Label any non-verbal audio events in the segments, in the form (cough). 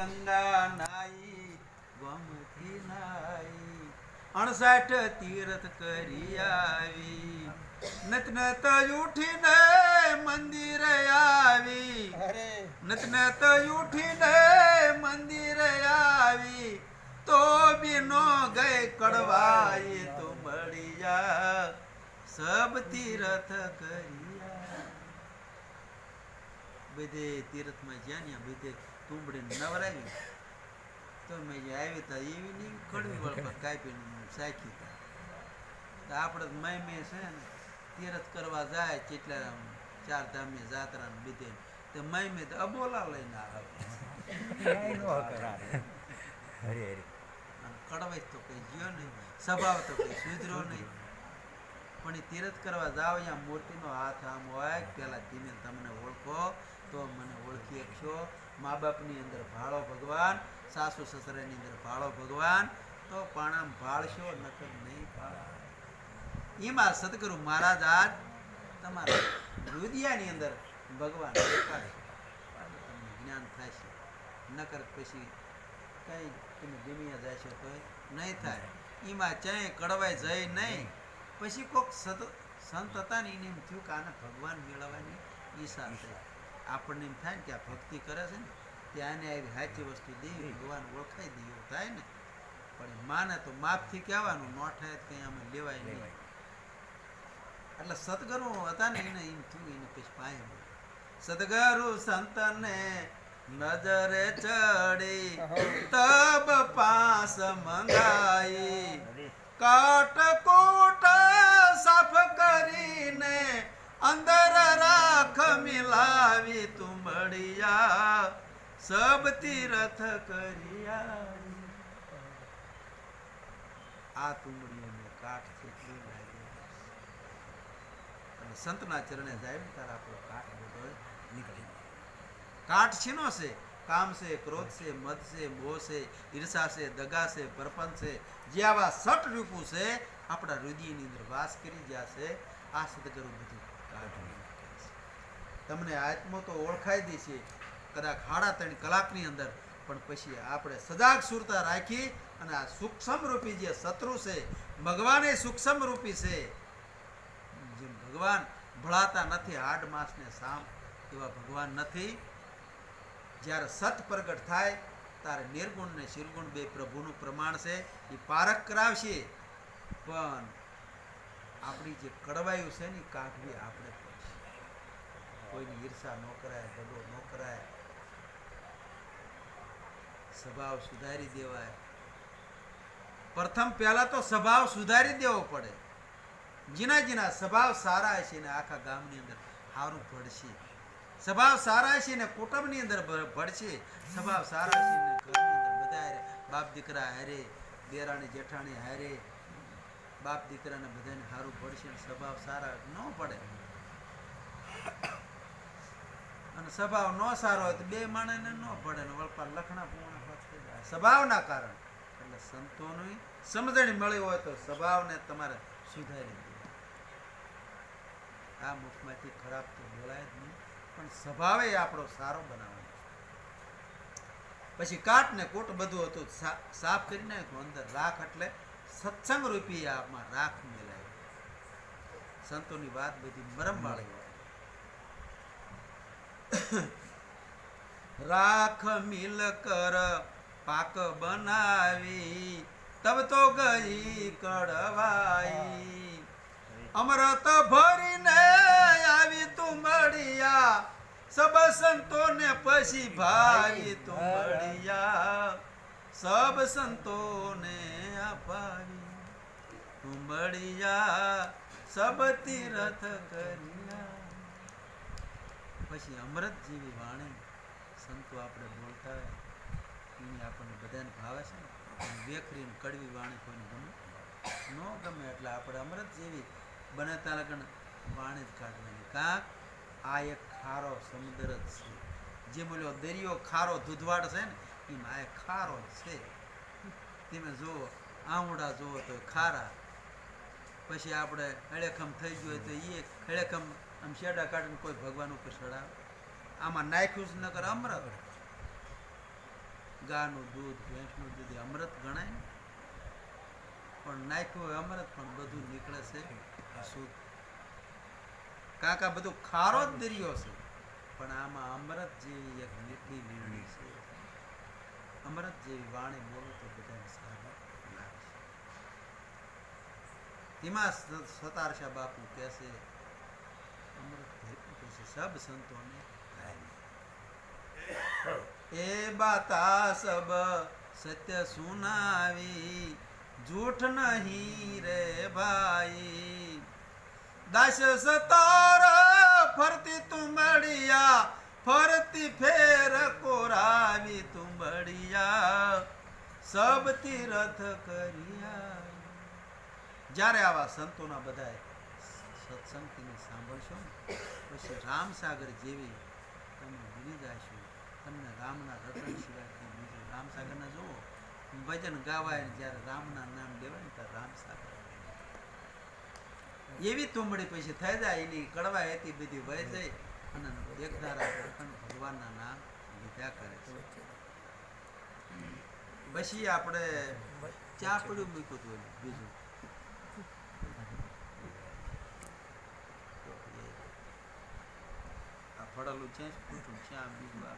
ગંગા નાઈ ગોમતી નાઈ અણસાઠ તીર્થ કરી આવી. નત નત ઉઠીને મંદિર આવી. નત નત ઉઠીને મંદિર આવી. તો બીનો ગઈ કડવાઈ તો મળ્યા. સબ તીર્થ કરી બધે તીર્થમાં જ્યાં ત્યાં બધે તુંબડી નવરાવી તો મેં જે આવી તા એવી નહીં કડવી વળપત કાપીને સાખી તા. તો આપણે મેં મેં છે ને તીરથ કરવા જાય કેટલા ચાર ધામની જાત્રા ને તો મેં મેં તો અબોલા લઈને આવે. હરે હરે. કડવાઈ તો કઈ ગયો નહીં. સ્વભાવ તો કઈ સુધરો નહીં. પણ એ તીરથ કરવા જાવ અહીંયા મૂર્તિનો હાથ આમ હોય પેલા ધીમે તમને ઓળખો તો મને ઓળખી શકશો મા બાપની અંદર ભાળો ભગવાન, સાસુ સસરાની અંદર ભાળો ભગવાન, તો પાણામ ભાળશો, નકર નહીં ભાળ એમાં સદગુરુ મહારાજ આજ તમારા હૃદયની અંદર ભગવાન તમને જ્ઞાન થશે નકર પછી કંઈ તમે દુનિયા જશો તો નહીં થાય. એમાં ચાય કડવાય જાય નહીં. પછી કોક સત, સંત હતા ને એને એમ થયું કે આને ભગવાન મેળવવાની ઈચ્છા છે આપણને એમ થાય ને કે આ ભક્તિ કરે છે ને ત્યાંને આવી સાચી વસ્તુ દેવી ભગવાન ઓળખાઈ દે એવું થાય ને? પણ માને તો માપથી કહેવાનું નો થાય કંઈ અમે લેવાય નહીં. એટલે સદગુરુ હતા ને એને એમ થયું એને પછી પાય સદગુરુ સંતને નજરે ચડી તબ પાસ મંગાઈ. કાટકોટ સાફ સબ તીરથ કરિયા આ તુંબડીઓને કાઠ કેટલી અને સંતના ચરણે જાય ને તારા આપણો કાઠ બધો નીકળી. કાઠ છીનો છે? કામ છે, ક્રોધ છે, મદ છે, મોહ છે, ઈર્ષા છે, દગા છે, પરપંચ છે. જે આવા સટ રૂપું છે, આપણા હૃદયની અંદર વાસ કરી જ્યાં છે, આ સદગુરુ બધું કાઢી. તમને આત્મો તો ઓળખાઈ દે છે કદાચ સાડા ત્રણ કલાકની અંદર, પણ પછી આપણે સજાગ સુરતા રાખી અને આ સૂક્ષ્મ રૂપી જે શત્રુ છે, ભગવાને સૂક્ષ્મ રૂપી છે, જેમ ભગવાન ભળાતા નથી હાડ માસને સામ, એવા ભગવાન નથી. જ્યારે સત પ્રગટ થાય, ત્યારે નિર્ગુણ ને શિરગુણ બે પ્રભુનું પ્રમાણ છે, એ પારખ કરાવશે. પણ આપણી જે કડવાયું છે ને, એ કાઢવી આપણે કોઈની ઈર્ષા ન કરાય, દગો ન કરાય. સ્વભાવ સુધારી દેવાય. પ્રથમ પહેલા તો સ્વભાવ સુધારી દેવો પડે. જીના જીના સ્વભાવ સારા હશે ને આખા ગામની અંદર સારું ભળશે. સ્વભાવ સારા છે ને કુટુંબની અંદર ભળશે. સ્વભાવ સારા છે ને ઘરની અંદર બધા હારે બાપ દીકરા હારે, દેરાણી, જેઠાણી હારે, બાપ દીકરાને બધાને સારું ભળશે ને સ્વભાવ સારા ન પડે. અને સ્વભાવ ન સારો હોય તો બે માણસને ન પડે ને વળપા લખણા પૂર્ણ સ્વભાવના કારણ. એટલે સંતોની સમજણ મળી હોય તો સ્વભાવને તમારે સુધારી આ મુખમાંથી ખરાબ તો બોલાય જ નહીં, પણ સ્વભાવે આપણો સારો બનાવવાનો પછી કાટ ને કોટ બધું હતું સાફ કરી નાખ્યું અંદર રાખ એટલે સત્સંગ રૂપી આમાં રાખ મેલાય સંતોની વાત બધી મરમ વાળી હોય. (coughs) રાખ મિલ કર પાક બનાવી, તબ તો ગઈ કડવાઈ અમૃત ભરીને આવી તું મળિયા, સબ સંતોને પછી ભાવી તું મળિયા, સબ સંતોને અપાવી. તું મળિયા, સબ તીરથ કર્યા. પછી અમૃત જેવી વાણી સંતો આપણે બોલતા હોય. એની આપણને બધાને ભાવે છે ને વેખરીને કડવી વાણી કોઈને ગમે. ન ગમે એટલે આપણે અમૃત જેવી બને તાલગણ વાણી જ કાઢવાની. કાંક, આ એક ખારો સમુદ્ર જ છે. જે બોલ્યો, દરિયો ખારો દૂધવાડ છે ને, એમાં આ એક ખારો છે. તમે જુઓ આંવડા જુઓ તો ખારા. પછી આપણે હળેખમ થઈ ગયું હોય તો એ હળેખમ આમ શેડા કાઢીને કોઈ ભગવાન ઉપર ચડાવે. આમાં નાખ્યું જ નકર અમૃત. ગાનું દૂધ, ભેંસનું દૂધ એ અમૃત ગણાય પણ નાખ્યું હોય અમૃત, પણ બધું નીકળે છે શુદ્ધ. કાકા, બધું ખારો જ દરિયો છે. પણ આમાં અમૃત જેવી એક મીઠી નિર્ણય છે. અમૃત જેવી વાણી બોલો તો બધાને સારું લાગશે તેમાં સતારશા બાપુ કહેશે અમૃત ભેટું કહેશે સબ સંતોને એ બાતા સબ સત્ય સુનાવી, જૂઠ નહીં રે ભાઈ. દસ સતાર ફરતી તુંબડિયા, ફરતી ફેર કોરાવી તુંબડિયા. સબ તીરથ કરિયા. જ્યારે આવા સંતોના બધાએ સત્સંગથી સાંભળશો પછી રામસાગર જેવી તમે ભૂલી જાશો. તમને રામના રતન સિવાય બીજું રામસાગરના જુઓ. ભજન ગાવાય જ્યારે રામના નામ લેવાય ને ત્યારે રામસાગર એવી તુંબડી પછી થઈ જાય, એની કડવા હતી બધી વહી જાય અને એક ધારા ભગવાનના નામ લીધા કરે છે. પછી આપણે ચા મૂક્યું હતું બીજું. ફળેલું છે ખોટું છે, આ બીજું આ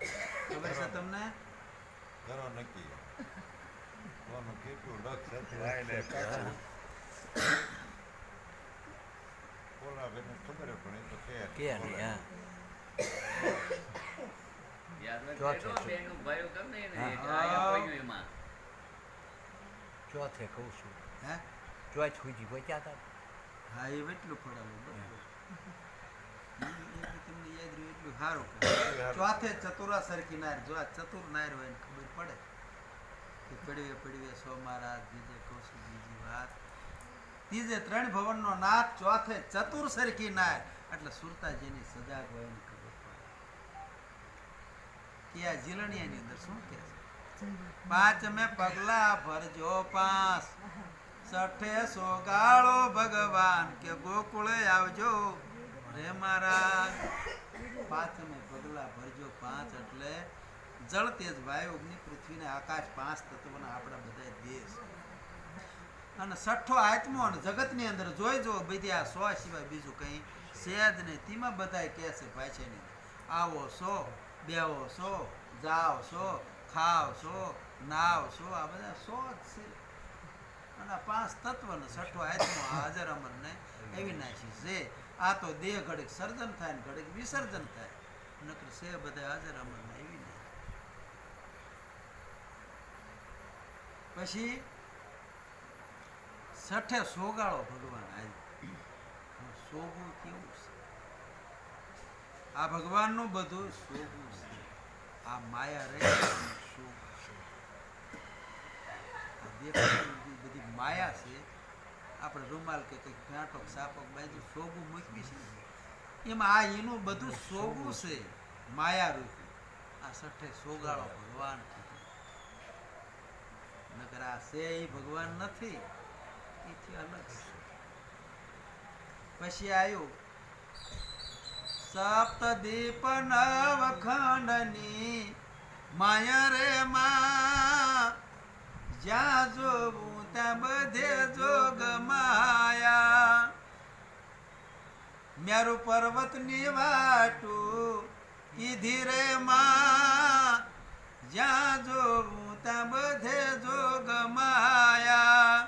ખબર છે તમને? કરો નક્કી. કોનું કેટલું લક્ષ હતું ખબર પણ એ તો કે કે નહીં હા. ચોથે કહું છું? હે? ચોથ સુધી પહોંચ્યા હતા? હા એ એટલું ફળેલું બરાબર. તમને યાદ અંદર શું કે પાંચ મેં પગલા ભરજો પાંચ. સઠે સોગાળો ભગવાન કે ગોકુળે આવજો. રે મહારાજ પાંચમે પગલા ભરજો પાંચ એટલે જળ તેજ વાયુ અગ્નિ પૃથ્વી ને આકાશ પાંચ તત્વના આપણા બધા દેશ. અને છઠ્ઠો આત્મો અને જગતની અંદર જોઈ જો બધી આ સો સિવાય બીજું કંઈ છે જ નહીં. તેમાં બધાય કહે છે ભાષાની આવો સો બેવો સો જાઓ સો ખાવ સો નાવ સો આ બધા સો જ છે. અને પાંચ તત્વનો છઠ્ઠો આત્મો હાજર અમર ને નાખી છે. આ તો દેહ ઘડીક સર્જન થાય ને ઘડીક વિસર્જન થાય. નકર છે બધા હાજર અમર આવી નહીં પછી સઠે સોગાળો ભગવાન આવ્યો સોગું કેવું છે? આ ભગવાનનું બધું સોગું છે. આ માયા રહે સોગું છે. બધી માયા છે. આપણે રૂમાલ કે કંઈક ફાંટો સાપક બાજુ સોગું મૂકવી છે એમાં આ એનું બધું સોગું છે. માયા રૂપી આ સઠે સોગાળો ભગવાન નકર આ છે એ ભગવાન નથી એથી અલગ છે. પછી આવ્યું સપ્તદીપ નવખંડની માયા રે માં જ્યાં જોવું ત્યાં બધે જોગ માયા મેરુ પર્વતની વાટું કીધી રે માં જ્યાં જોવું ત્યાં બધે જોગ માયા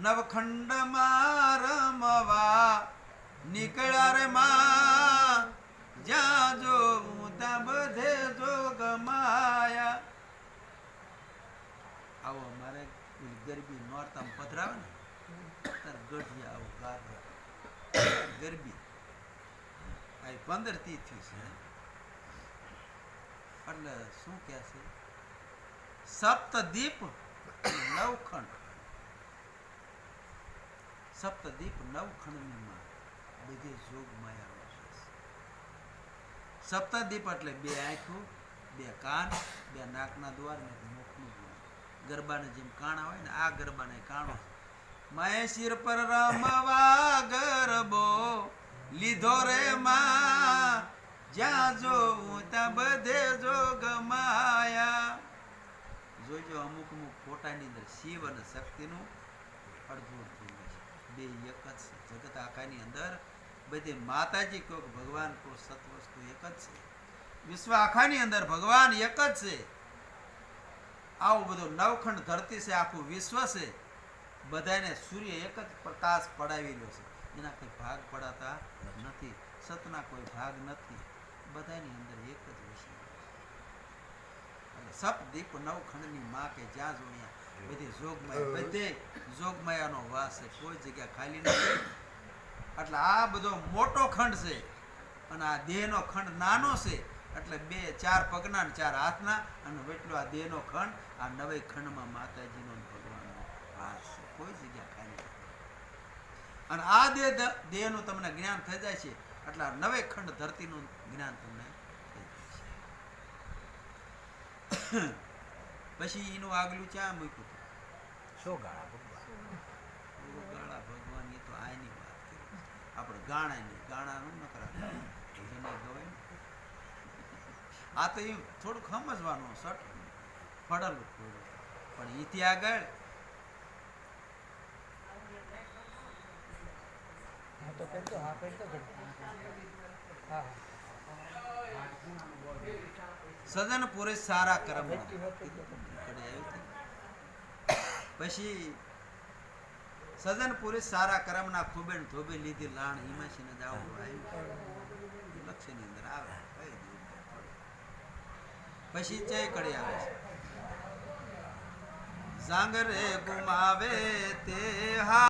નવખંડમાં રમવા નીકળ્યા રે માં જ્યાં જોવું ત્યાં બધે જોગ માયા આવો મારે પેલી ગરબી નોરતામાં પધરાવે ને, તાર ગઢિયા આવું ગાર ગરબી. આ પંદર તિથિ છે. એટલે શું કહે છે? સપ્તદીપ નવખંડ. સપ્તદીપ નવખંડની બધે જોગ માયા સપ્તદીપ એટલે બે આંખો, બે કાન, બે નાકના દ્વાર ને ગરબાને જેમ કાણા હોય ને, આ ગરબાને કાણો શિર પર રમવા ગરબો લીધો રે માં. જ્યાં જોઉં ત્યાં બધે જો ગમાયા જોજો અમુક અમુક ફોટાની અંદર શિવ અને શક્તિનું અડધું છે. બે એક જ છે. જગત આખાની અંદર બધે માતાજી કહો ભગવાન કહો સત વસ્તુ એક જ છે. વિશ્વ આખાની અંદર ભગવાન એક જ છે. આવું બધું નવખંડ ધરતી છે આખું વિશ્વ છે બધાને સૂર્ય એક જ પ્રકાશ પડાવેલો છે. એના કોઈ ભાગ પડાતા નથી સતના કોઈ ભાગ નથી બધાની અંદર એક જ વિષય અને સપ નવખંડની માં કે જ્યાં જોયા બધી જોગમાયા બધે જોગમાયાનો વાસ છે કોઈ જગ્યા ખાલી નથી. એટલે આ બધો મોટો ખંડ છે અને આ દેહનો ખંડ નાનો છે. એટલે બે ચાર પગના ને ચાર હાથના અને એટલો આ દેહનો ખંડ આ નવે ખંડમાં માતાજીનો ને ભગવાનનો વાસ છે. કોઈ જગ્યા ખાલી અને આ દેહ દેહનું તમને જ્ઞાન થઈ જાય છે. એટલે આ નવે ખંડ ધરતીનું જ્ઞાન તમને થઈ જાય છે. (coughs) પછી એનું આગલું ચા મૂક્યું હતું? સો ગાળા ભગવાન. ગાળા ભગવાન એ તો આની વાત કરી. આપણે ગાણાની ગાણાનું ન ગવાય. આ તો એમ થોડુંક સમજવાનું સટ પડેલું પણ એથી આગળ સદન પૂરે સારા કર્મ. જો. પછી સદન પુરુષ સારા કર્મના ખૂબે ને ધોબે લીધી લાણ હિમાશીને જાવું આવ્યું લક્ષ્યની અંદર આવે. પછી જય કડી આવે છે જાંગરે ગુમાવે તે હા.